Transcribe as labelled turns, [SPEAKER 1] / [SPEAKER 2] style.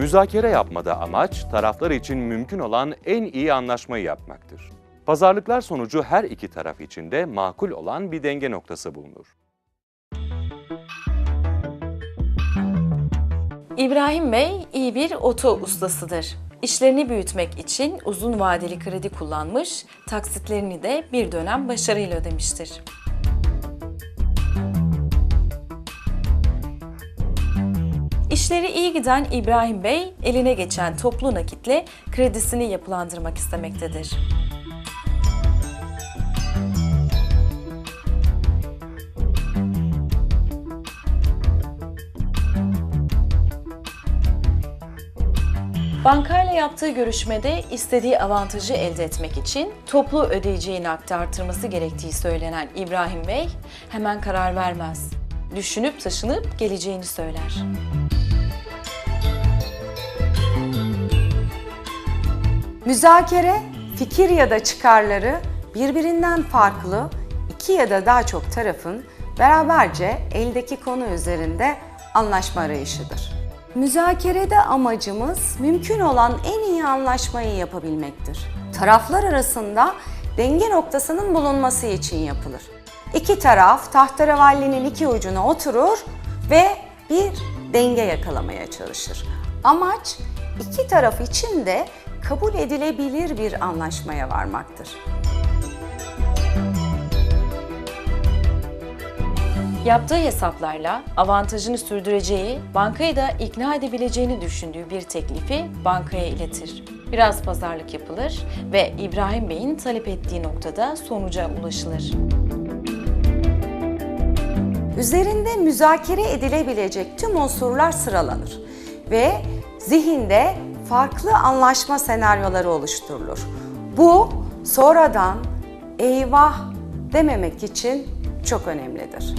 [SPEAKER 1] Müzakere yapmada amaç, taraflar için mümkün olan en iyi anlaşmayı yapmaktır. Pazarlıklar sonucu her iki taraf için de makul olan bir denge noktası bulunur.
[SPEAKER 2] İbrahim Bey iyi bir oto ustasıdır. İşlerini büyütmek için uzun vadeli kredi kullanmış, taksitlerini de bir dönem başarıyla ödemiştir. İşleri iyi giden İbrahim Bey, eline geçen toplu nakitle kredisini yapılandırmak istemektedir. Bankayla yaptığı görüşmede istediği avantajı elde etmek için toplu ödeyeceği nakdi artırması gerektiği söylenen İbrahim Bey hemen karar vermez. Düşünüp taşınıp geleceğini söyler.
[SPEAKER 3] Müzakere, fikir ya da çıkarları birbirinden farklı iki ya da daha çok tarafın beraberce eldeki konu üzerinde anlaşma arayışıdır. Müzakerede amacımız mümkün olan en iyi anlaşmayı yapabilmektir. Taraflar arasında denge noktasının bulunması için yapılır. İki taraf tahterevallinin iki ucuna oturur ve bir denge yakalamaya çalışır. Amaç iki taraf için de kabul edilebilir bir anlaşmaya varmaktır.
[SPEAKER 2] Yaptığı hesaplarla avantajını sürdüreceği, bankayı da ikna edebileceğini düşündüğü bir teklifi bankaya iletir. Biraz pazarlık yapılır ve İbrahim Bey'in talep ettiği noktada sonuca ulaşılır.
[SPEAKER 3] Üzerinde müzakere edilebilecek tüm unsurlar sıralanır ve zihinde farklı anlaşma senaryoları oluşturulur. Bu sonradan eyvah dememek için çok önemlidir.